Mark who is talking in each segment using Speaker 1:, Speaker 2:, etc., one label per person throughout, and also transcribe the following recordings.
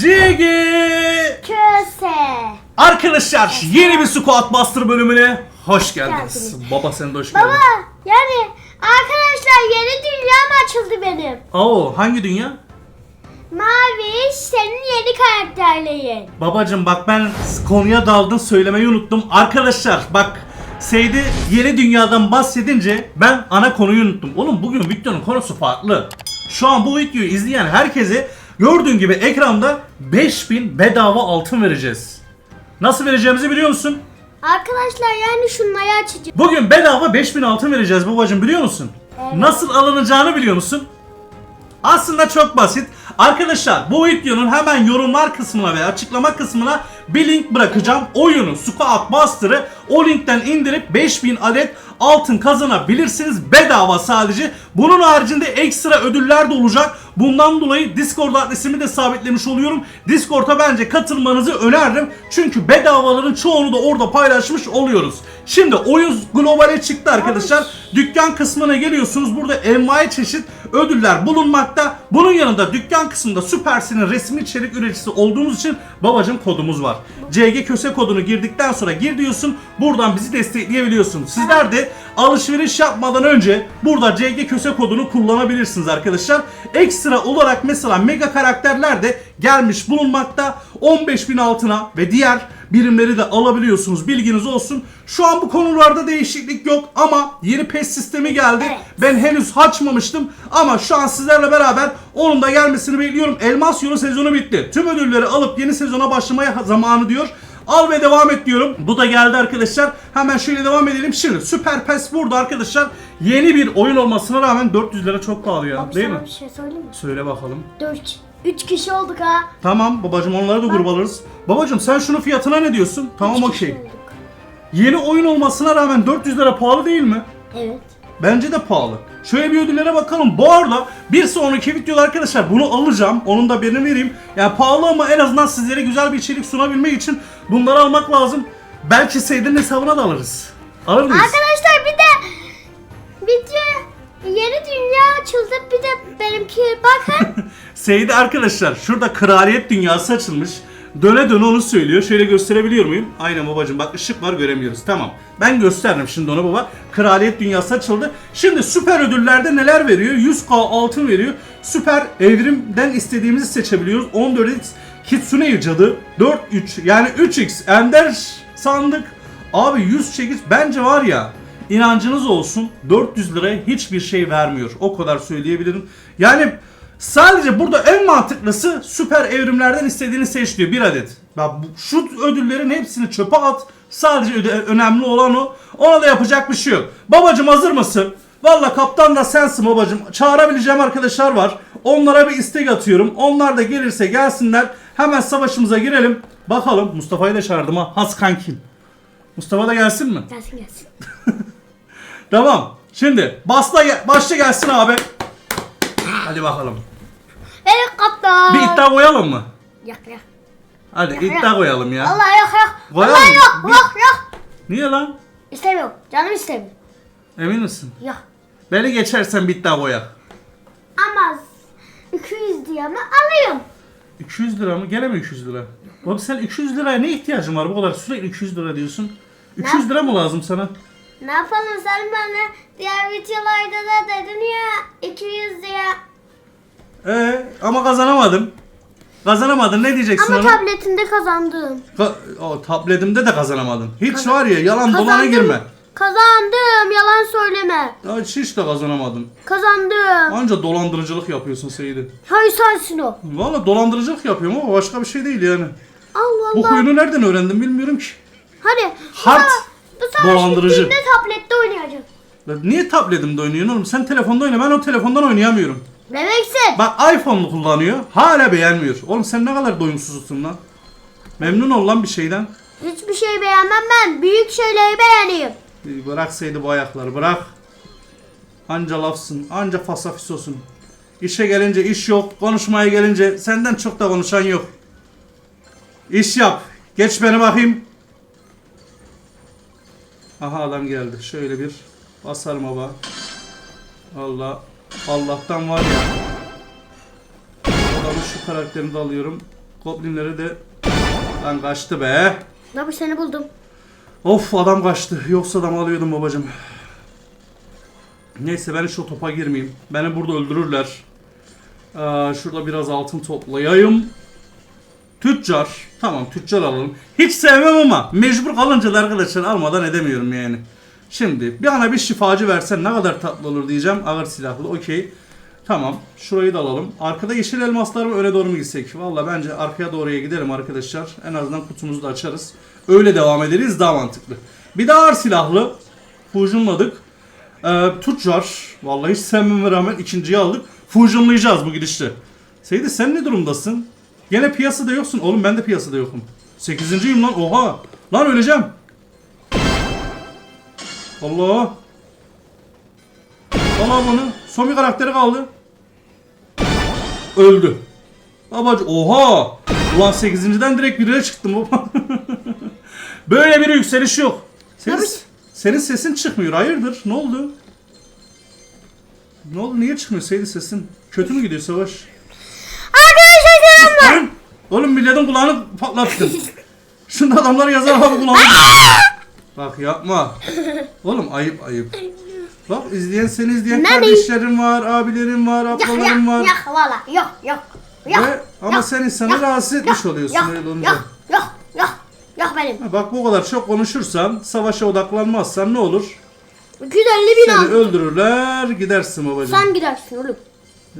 Speaker 1: Cigi!
Speaker 2: Köse.
Speaker 1: Arkadaşlar yeni bir Squat Master bölümüne hoş geldiniz.
Speaker 2: Geldiniz.
Speaker 1: Baba sen de hoş geldin.
Speaker 2: Baba yani arkadaşlar yeni dünya mı açıldı benim?
Speaker 1: Oo hangi dünya?
Speaker 2: Mavi senin yeni karakterlerin.
Speaker 1: Babacım bak ben konuya daldım söylemeyi unuttum. Arkadaşlar bak Seydi yeni dünyadan bahsedince ben ana konuyu unuttum. Oğlum bugün videonun konusu farklı. Şu an bu videoyu izleyen herkese gördüğün gibi ekranda 5000 bedava altın vereceğiz. Nasıl vereceğimizi biliyor musun?
Speaker 2: Arkadaşlar yani şunları açacağım.
Speaker 1: Bugün bedava 5000 altın vereceğiz babacım biliyor musun?
Speaker 2: Evet.
Speaker 1: Nasıl alınacağını biliyor musun? Aslında çok basit. Arkadaşlar bu videonun hemen yorumlar kısmına ve açıklama kısmına bir link bırakacağım. Oyunu Squat Master'ı o linkten indirip 5000 adet altın kazanabilirsiniz bedava sadece. Bunun haricinde ekstra ödüller de olacak. Bundan dolayı Discord adresimi de sabitlemiş oluyorum. Discord'a bence katılmanızı öneririm. Çünkü bedavaların çoğunu da orada paylaşmış oluyoruz. Şimdi oyun globale çıktı arkadaşlar. Dükkan kısmına geliyorsunuz. Burada envai çeşit ödüller bulunmakta. Bunun yanında dükkan kısmında Süpersin'in resmi içerik üreticisi olduğumuz için babacım kodumuz var. CG köse kodunu girdikten sonra gir diyorsun. Buradan bizi destekleyebiliyorsun. Sizler de alışveriş yapmadan önce burada CG köse kodunu kullanabilirsiniz arkadaşlar. Ekstra olarak mesela mega karakterler de gelmiş bulunmakta. 15.000 altına ve diğer birimleri de alabiliyorsunuz. Bilginiz olsun. Şu an bu konularda değişiklik yok ama yeni PES sistemi geldi.
Speaker 2: Evet.
Speaker 1: Ben henüz açmamıştım ama şu an sizlerle beraber onun da gelmesini bekliyorum. Elmas yolu sezonu bitti. Tüm ödülleri alıp yeni sezona başlamaya zamanı diyor. Al ve devam et diyorum. Bu da geldi arkadaşlar. Hemen şöyle devam edelim. Şimdi Süper PES burada arkadaşlar. Yeni bir oyun olmasına rağmen 400 lira çok pahalı ya.
Speaker 2: Abi
Speaker 1: değil
Speaker 2: sana
Speaker 1: mi?
Speaker 2: bir şey söyleyeyim mi?
Speaker 1: Söyle bakalım.
Speaker 2: 4 3 kişi olduk ha.
Speaker 1: Tamam babacım onları da grup alırız. Babacım sen şunun fiyatına ne diyorsun? Tamam
Speaker 2: Üç
Speaker 1: okey.
Speaker 2: olduk.
Speaker 1: Yeni oyun olmasına rağmen 400 lira pahalı değil mi?
Speaker 2: Evet.
Speaker 1: Bence de pahalı. Şöyle bir ödüllere bakalım. Bu arada bir sonraki videoda arkadaşlar bunu alacağım. Onun da haberini vereyim. Yani pahalı ama en azından sizlere güzel bir içerik sunabilmek için bunları almak lazım. Belki Seydir'in hesabına da alırız. Alır mıyız?
Speaker 2: Arkadaşlar bir de video yeni dünya açıldı bir de benimki bakın.
Speaker 1: Seydi arkadaşlar şurada kraliyet dünyası açılmış. Döne döne onu söylüyor. Şöyle gösterebiliyor muyum? Aynen babacım bak ışık var göremiyoruz. Tamam. Ben gösterdim şimdi onu baba. Kraliyet dünyası açıldı. Şimdi süper ödüllerde neler veriyor? 100k altın veriyor. Süper evrimden istediğimizi seçebiliyoruz. 14x Kitsune cadı. 4-3 yani 3x Ender sandık. Abi 100 çekiç bence var ya inancınız olsun 400 liraya hiçbir şey vermiyor. O kadar söyleyebilirim. Yani sadece burada en mantıklısı süper evrimlerden istediğini seç diyor bir adet. Bak bu, şu ödüllerin hepsini çöpe at. Sadece öde- önemli olan o. Ona da yapacak bir şey yok. Babacım hazır mısın? Valla kaptan da sensin babacım. Çağırabileceğim arkadaşlar var. Onlara bir istek atıyorum. Onlar da gelirse gelsinler. Hemen savaşımıza girelim. Bakalım Mustafa'yı da çağırdım ha. Has kankin. Mustafa da gelsin mi?
Speaker 2: gelsin gelsin.
Speaker 1: Tamam. Şimdi basla gel- başla gelsin abi. Hadi bakalım.
Speaker 2: Evet kaptan.
Speaker 1: Bir iddia koyalım mı?
Speaker 2: Yok yok.
Speaker 1: Hadi
Speaker 2: Yok,
Speaker 1: iddia
Speaker 2: yok.
Speaker 1: koyalım ya.
Speaker 2: Allah yok yok.
Speaker 1: Koyalım.
Speaker 2: Allah yok
Speaker 1: Bir-
Speaker 2: yok yok.
Speaker 1: Niye lan?
Speaker 2: İstemiyorum. Canım istemiyor.
Speaker 1: Emin misin?
Speaker 2: Yok.
Speaker 1: Beni geçersen bir iddia koyak.
Speaker 2: Ama 200 diye mi alayım?
Speaker 1: 200 lira mı? Gene mi 200 lira? Oğlum sen 200 liraya ne ihtiyacın var bu kadar sürekli 200 lira diyorsun? 200 lira mı lazım sana?
Speaker 2: Ne yapalım sen bana diğer videolarda da dedin ya 200 diye.
Speaker 1: Ee, ama kazanamadın. Kazanamadın ne diyeceksin
Speaker 2: Ama
Speaker 1: ona?
Speaker 2: tabletinde kazandım.
Speaker 1: Ka- o, tabletimde de kazanamadın. Hiç var ya yalan dolana
Speaker 2: Kazandım.
Speaker 1: girme.
Speaker 2: Kazandım. Yalan söyleme.
Speaker 1: Ya hiç, de kazanamadın.
Speaker 2: Kazandım.
Speaker 1: Anca dolandırıcılık yapıyorsun Seydi.
Speaker 2: Hayır sensin o.
Speaker 1: Valla dolandırıcılık yapıyorum ama başka bir şey değil yani.
Speaker 2: Allah
Speaker 1: Bu
Speaker 2: Allah.
Speaker 1: huyunu nereden öğrendim bilmiyorum ki.
Speaker 2: Hadi.
Speaker 1: Hard
Speaker 2: Bu savaş
Speaker 1: dolandırıcı.
Speaker 2: bittiğinde tablette oynayacağım.
Speaker 1: Niye tabletimde oynuyorsun oğlum? Sen telefonda oyna. Ben o telefondan oynayamıyorum.
Speaker 2: Bebeksin.
Speaker 1: Bak iPhone'lu kullanıyor. Hala beğenmiyor. Oğlum sen ne kadar doyumsuzsun lan. Memnun ol lan bir şeyden.
Speaker 2: Hiçbir şey beğenmem ben. Büyük şeyleri beğeneyim.
Speaker 1: Bir Bırak Seydi bu ayakları bırak. Anca lafsın. Anca fasafisosun. İşe gelince iş yok. Konuşmaya gelince senden çok da konuşan yok. İş yap. Geç beni bakayım. Aha adam geldi. Şöyle bir basarım baba. Allah. Allah'tan var ya. Adamın şu karakterini de alıyorum. Goblinleri de... Lan kaçtı be.
Speaker 2: Babuş seni buldum.
Speaker 1: Of adam kaçtı. Yoksa adam alıyordum babacım. Neyse ben o topa girmeyeyim. Beni burada öldürürler. Aa, şurada biraz altın toplayayım. Tüccar. Tamam tüccar alalım. Hiç sevmem ama mecbur kalınca da arkadaşlar almadan edemiyorum yani. Şimdi bir ana bir şifacı versen ne kadar tatlı olur diyeceğim. Ağır silahlı okey. Tamam şurayı da alalım. Arkada yeşil elmaslar mı öne doğru mu gitsek? Valla bence arkaya doğruya gidelim arkadaşlar. En azından kutumuzu da açarız. Öyle devam ederiz daha mantıklı. Bir de ağır silahlı. Fusionladık. Ee, tüccar. Vallahi hiç sevmeme rağmen ikinciyi aldık. Fusionlayacağız bu gidişle. Seydi sen ne durumdasın? Gene piyasada yoksun. Oğlum ben de piyasada yokum. Sekizinciyim lan. Oha. Lan öleceğim. Allah. Allah bunu. Son bir karakteri kaldı. Öldü. Babacı oha. Ulan 8.den direkt 1'e çıktım baba. Böyle bir yükseliş yok. Senin,
Speaker 2: Tabii.
Speaker 1: senin sesin çıkmıyor. Hayırdır? Ne oldu? Ne oldu? Niye çıkmıyor Seydi sesin? Kötü mü gidiyor Savaş?
Speaker 2: Arkadaşlar selamlar.
Speaker 1: Lan! Oğlum milletin kulağını patlattın. Şunda adamlar yazar abi kulağını. Bak yapma. Oğlum ayıp ayıp. Bak izleyen seni izleyen
Speaker 2: Ne
Speaker 1: kardeşlerim var, abilerim var, ablalarım var.
Speaker 2: yok valla yok yok. Yok.
Speaker 1: Ve, ama sen insanı rahatsız etmiş oluyorsun
Speaker 2: yok,
Speaker 1: öyle olunca.
Speaker 2: Yok yok yok. Yok benim.
Speaker 1: Ha, Bak bu kadar çok konuşursan, savaşa odaklanmazsan ne olur?
Speaker 2: 250 bin
Speaker 1: Seni
Speaker 2: aldım.
Speaker 1: öldürürler, gidersin babacığım.
Speaker 2: Sen gidersin oğlum.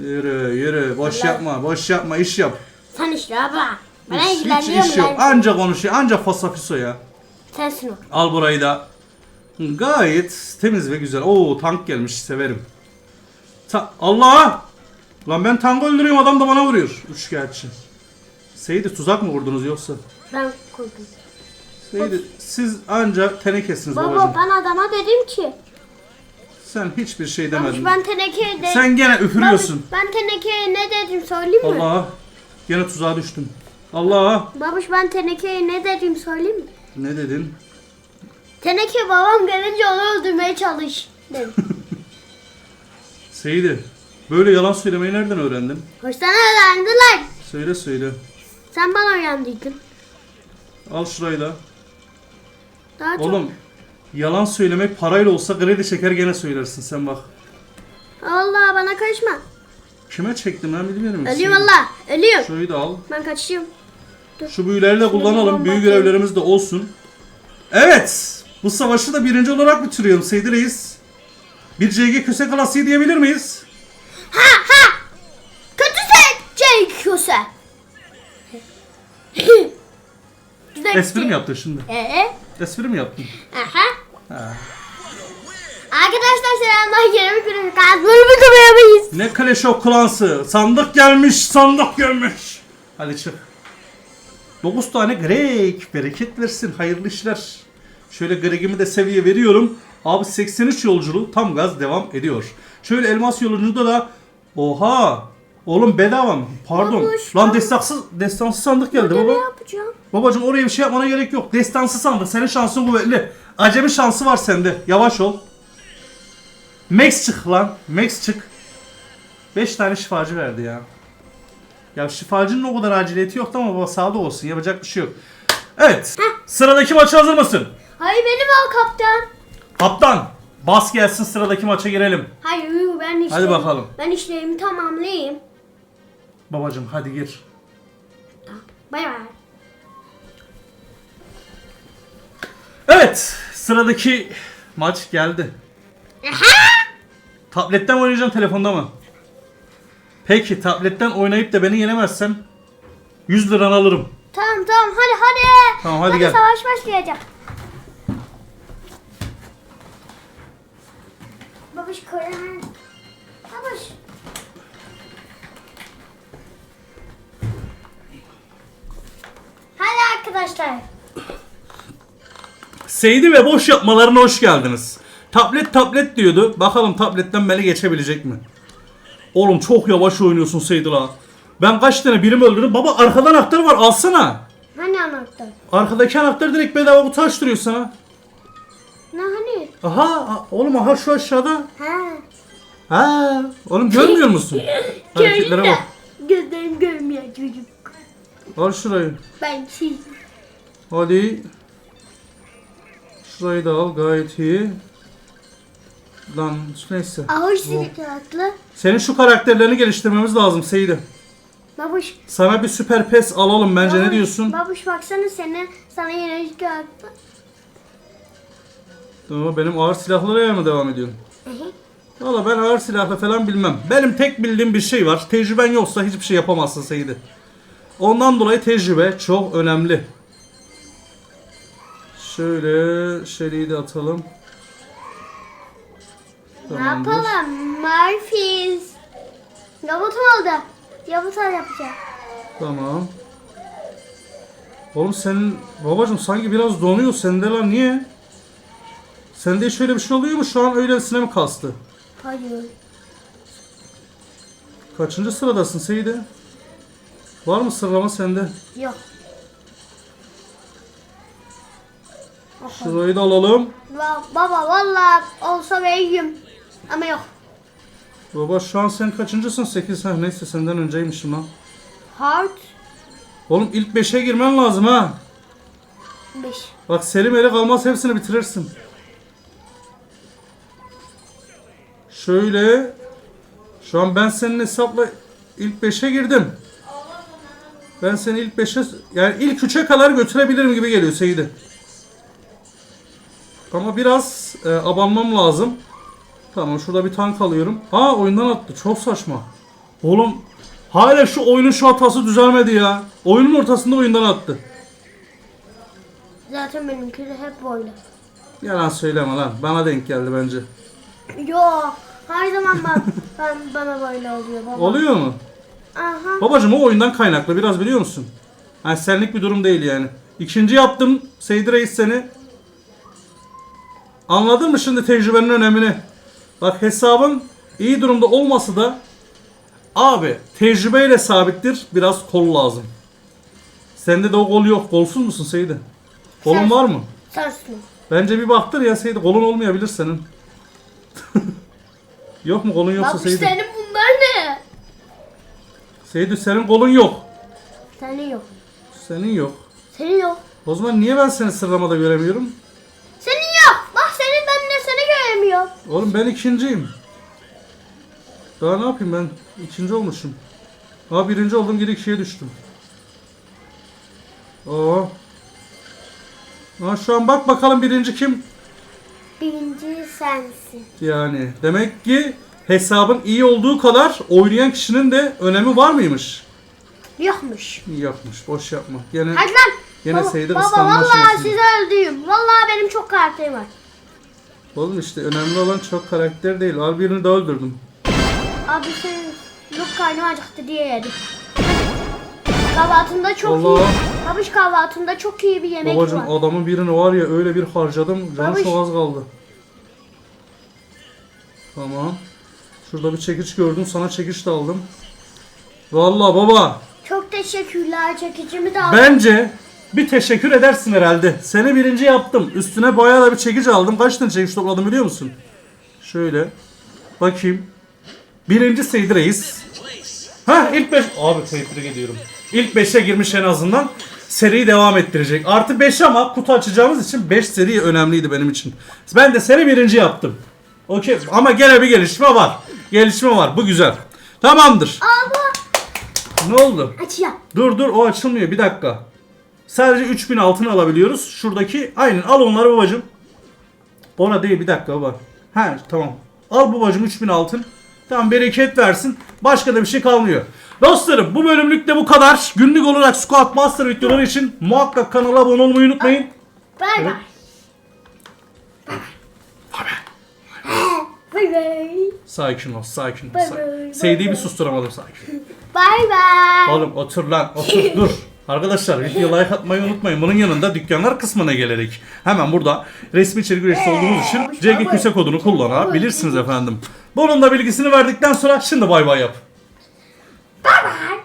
Speaker 1: Yürü yürü, boş yapma, boş yapma, iş yap.
Speaker 2: Sen işte abla. Ben
Speaker 1: Hiç,
Speaker 2: ilgileniyorum
Speaker 1: iş yok.
Speaker 2: lan.
Speaker 1: Anca konuşuyor, anca fasafiso ya.
Speaker 2: Sensin o.
Speaker 1: Al burayı da. Gayet temiz ve güzel. Oo tank gelmiş severim. Ta Allah! Lan ben tank öldürüyorum adam da bana vuruyor. Üçkağıtçı. Seydi tuzak mı vurdunuz yoksa?
Speaker 2: Ben korktum.
Speaker 1: Seydi siz anca tenekesiniz
Speaker 2: Baba
Speaker 1: babacığım.
Speaker 2: ben adama dedim ki.
Speaker 1: Sen hiçbir şey demedin.
Speaker 2: ben tenekeye de...
Speaker 1: Sen gene üfürüyorsun.
Speaker 2: Babuş, ben tenekeye ne dedim söyleyeyim mi?
Speaker 1: Allah! Gene tuzağa düştüm. Allah!
Speaker 2: Babuş ben tenekeye ne dedim söyleyeyim mi?
Speaker 1: Ne dedin?
Speaker 2: Teneke babam gelince onu öldürmeye çalış dedim.
Speaker 1: Seydi, böyle yalan söylemeyi nereden öğrendin?
Speaker 2: Hoştan öğrendiler.
Speaker 1: Söyle söyle.
Speaker 2: Sen bana öğrendiydin.
Speaker 1: Al şurayı da.
Speaker 2: Daha çok.
Speaker 1: Oğlum yalan söylemek parayla olsa kredi çeker gene söylersin sen bak.
Speaker 2: Allah bana karışma.
Speaker 1: Kime çektim ben bilmiyorum.
Speaker 2: Ölüyorum valla. Ölüyorum.
Speaker 1: Şurayı da al.
Speaker 2: Ben kaçıyorum.
Speaker 1: Şu büyüleri de kullanalım. Büyü görevlerimiz de olsun. Evet. Bu savaşı da birinci olarak bitiriyorum Seydi Reis. Bir CG köse klasiği diyebilir miyiz?
Speaker 2: Ha ha. Kötü sen. Ceykuse. Güzel
Speaker 1: Espri mi yaptın şimdi?
Speaker 2: Ee?
Speaker 1: Espri mi yaptın?
Speaker 2: Aha.
Speaker 1: Ha.
Speaker 2: Arkadaşlar selamlar. Yeni bir günün kazmanı mı kapıyoruz?
Speaker 1: Ne Clash of Clans'ı? Sandık gelmiş, sandık gelmiş. Hadi çık. 9 tane Greg. Bereket versin. Hayırlı işler. Şöyle Greg'imi de seviye veriyorum. Abi 83 yolculuğu tam gaz devam ediyor. Şöyle elmas yolculuğunda da Oha! Oğlum bedava mı? Pardon.
Speaker 2: Babuş,
Speaker 1: Lan destansız, destansız sandık geldi
Speaker 2: Ne
Speaker 1: baba.
Speaker 2: yapacağım?
Speaker 1: Babacım oraya bir şey yapmana gerek yok. Destansı sandık. Senin şansın kuvvetli. Acemi şansı var sende. Yavaş ol. Max çık lan. Max çık. 5 tane şifacı verdi ya. Ya şifacının o kadar aciliyeti yoktu ama sağda olsun. Yapacak bir şey yok. Evet. Sıradaki maça hazır mısın?
Speaker 2: Hayır benim al kaptan.
Speaker 1: Kaptan. Bas gelsin sıradaki maça girelim.
Speaker 2: Hayır ben işlerimi,
Speaker 1: Hadi bakalım.
Speaker 2: Ben işlerimi tamamlayayım.
Speaker 1: Babacım hadi gir.
Speaker 2: Bay bay.
Speaker 1: Evet. Sıradaki maç geldi. Tabletten mi oynayacaksın telefonda mı? Peki tabletten oynayıp da beni yenemezsen 100 liranı alırım.
Speaker 2: Tamam tamam hadi hadi.
Speaker 1: Tamam, hadi gel.
Speaker 2: savaş başlayacak. Babuş koyun. Babuş. Hadi arkadaşlar.
Speaker 1: Seydi ve boş yapmalarına hoş geldiniz. Tablet tablet diyordu. Bakalım tabletten beni geçebilecek mi? Oğlum çok yavaş oynuyorsun Seydi la. Ben kaç tane birim öldürdüm. Baba arkadan anahtar var alsana.
Speaker 2: Hani anahtar?
Speaker 1: Arkadaki anahtar direkt bedava kutu açtırıyor sana.
Speaker 2: Ne hani?
Speaker 1: Aha oğlum aha şu aşağıda.
Speaker 2: Ha.
Speaker 1: Ha oğlum görmüyor musun? Hareketlere bak.
Speaker 2: Gözlerim görmüyor çocuk.
Speaker 1: Al şurayı.
Speaker 2: Ben çiz.
Speaker 1: Hadi. Şurayı da al gayet iyi. Lan neyse.
Speaker 2: Avuç atlı.
Speaker 1: Senin şu karakterlerini geliştirmemiz lazım Seydi.
Speaker 2: Babuş.
Speaker 1: Sana bir süper pes alalım bence ne
Speaker 2: babuş,
Speaker 1: diyorsun?
Speaker 2: Babuş baksana senin sana yeni attı.
Speaker 1: Tamam benim ağır silahlara mı devam ediyorsun? Valla ben ağır silahla falan bilmem. Benim tek bildiğim bir şey var. Tecrüben yoksa hiçbir şey yapamazsın Seydi. Ondan dolayı tecrübe çok önemli. Şöyle şeriyi de atalım.
Speaker 2: Ne yapalım? Marfiz. Robotum oldu. Robot yapacağım.
Speaker 1: Tamam. Oğlum senin babacım sanki biraz donuyor sende lan niye? Sende şöyle bir şey oluyor mu? Şu an öylesine mi kastı?
Speaker 2: Hayır.
Speaker 1: Kaçıncı sıradasın Seydi? Var mı sıralama sende?
Speaker 2: Yok.
Speaker 1: Şurayı da alalım.
Speaker 2: Baba valla olsa veririm. Ama yok.
Speaker 1: Baba şu an sen kaçıncısın? 8 ha neyse senden önceymişim lan.
Speaker 2: Hard
Speaker 1: Oğlum ilk 5'e girmen lazım ha.
Speaker 2: 5.
Speaker 1: Bak Selim eli kalmaz hepsini bitirirsin. Şöyle. Şu an ben senin hesapla ilk 5'e girdim. Ben seni ilk 5'e yani ilk 3'e kadar götürebilirim gibi geliyor Seydi. Ama biraz e, abanmam lazım. Tamam şurada bir tank alıyorum. Aa oyundan attı. Çok saçma. Oğlum hala şu oyunun şu hatası düzelmedi ya. Oyunun ortasında oyundan attı.
Speaker 2: Zaten benimki de hep böyle.
Speaker 1: Yalan söyleme lan. Bana denk geldi bence.
Speaker 2: Yok. Her zaman ben, ben bana böyle oluyor baba.
Speaker 1: Oluyor mu?
Speaker 2: Aha.
Speaker 1: Babacım o oyundan kaynaklı biraz biliyor musun? Yani senlik bir durum değil yani. İkinci yaptım Seydi Reis seni. Anladın mı şimdi tecrübenin önemini? Bak hesabın iyi durumda olması da abi tecrübeyle sabittir. Biraz kol lazım. Sende de o kol yok. Kolsuz musun Seydi? Kolun var mı?
Speaker 2: Sarsın.
Speaker 1: Bence bir baktır ya Seydi. Kolun olmayabilir senin. yok mu kolun yoksa
Speaker 2: Bak
Speaker 1: Seydi?
Speaker 2: senin bunlar ne?
Speaker 1: Seydi senin kolun yok.
Speaker 2: Senin yok.
Speaker 1: Senin yok.
Speaker 2: Senin yok.
Speaker 1: O zaman niye ben seni sıralamada göremiyorum? Oğlum ben ikinciyim. Daha ne yapayım ben? ikinci olmuşum. Ha birinci oldum geri ikiye düştüm. Oo. Ha şu an bak bakalım birinci kim?
Speaker 2: Birinci sensin.
Speaker 1: Yani demek ki hesabın iyi olduğu kadar oynayan kişinin de önemi var mıymış?
Speaker 2: Yokmuş.
Speaker 1: Yapmış. Boş yapma. Gene
Speaker 2: Hadi lan.
Speaker 1: Gene
Speaker 2: baba,
Speaker 1: Seydi
Speaker 2: Baba vallahi sizi öldüğüm. Vallahi benim çok karakterim var.
Speaker 1: Oğlum işte önemli olan çok karakter değil. Al birini de öldürdüm.
Speaker 2: Abi sen yok karnım acıktı diye yedim. Kahvaltında çok
Speaker 1: Allah.
Speaker 2: iyi. Babuş kahvaltında çok iyi bir yemek
Speaker 1: Babacım
Speaker 2: var.
Speaker 1: adamın birini var ya öyle bir harcadım. Canı çok az kaldı. Tamam. Şurada bir çekiç gördüm. Sana çekiç de aldım. Vallahi baba.
Speaker 2: Çok teşekkürler çekicimi de aldım.
Speaker 1: Bence bir teşekkür edersin herhalde. Seni birinci yaptım. Üstüne bayağı da bir çekiç aldım. Kaç tane çekiç topladım biliyor musun? Şöyle. Bakayım. Birinci Seydi Reis. Ha ilk beş... Abi tebrik ediyorum. İlk beşe girmiş en azından. Seriyi devam ettirecek. Artı 5 ama kutu açacağımız için 5 seri önemliydi benim için. Ben de seni birinci yaptım. Okey ama gene bir gelişme var. Gelişme var. Bu güzel. Tamamdır.
Speaker 2: Abla
Speaker 1: Ne oldu?
Speaker 2: açacağım.
Speaker 1: Dur dur o açılmıyor bir dakika. Sadece 3000 altın alabiliyoruz. Şuradaki aynen al onları babacım. Ona değil bir dakika baba. Ha tamam. Al babacım 3000 altın. Tamam bereket versin. Başka da bir şey kalmıyor. Dostlarım bu bölümlük de bu kadar. Günlük olarak Squad Master videoları için muhakkak kanala abone olmayı unutmayın.
Speaker 2: Bay bay. Bay bay.
Speaker 1: Sakin ol, sakin ol. Sakin.
Speaker 2: bay,
Speaker 1: Sevdiği
Speaker 2: bay
Speaker 1: bir susturamadım sakin.
Speaker 2: Bay bay.
Speaker 1: Oğlum otur lan otur dur. Arkadaşlar videoya like atmayı unutmayın. Bunun yanında dükkanlar kısmına gelerek hemen burada resmi içerik üyesi olduğunuz için CG Küse kodunu kullanabilirsiniz efendim. Bunun da bilgisini verdikten sonra şimdi bay bay yap.
Speaker 2: Bay bay.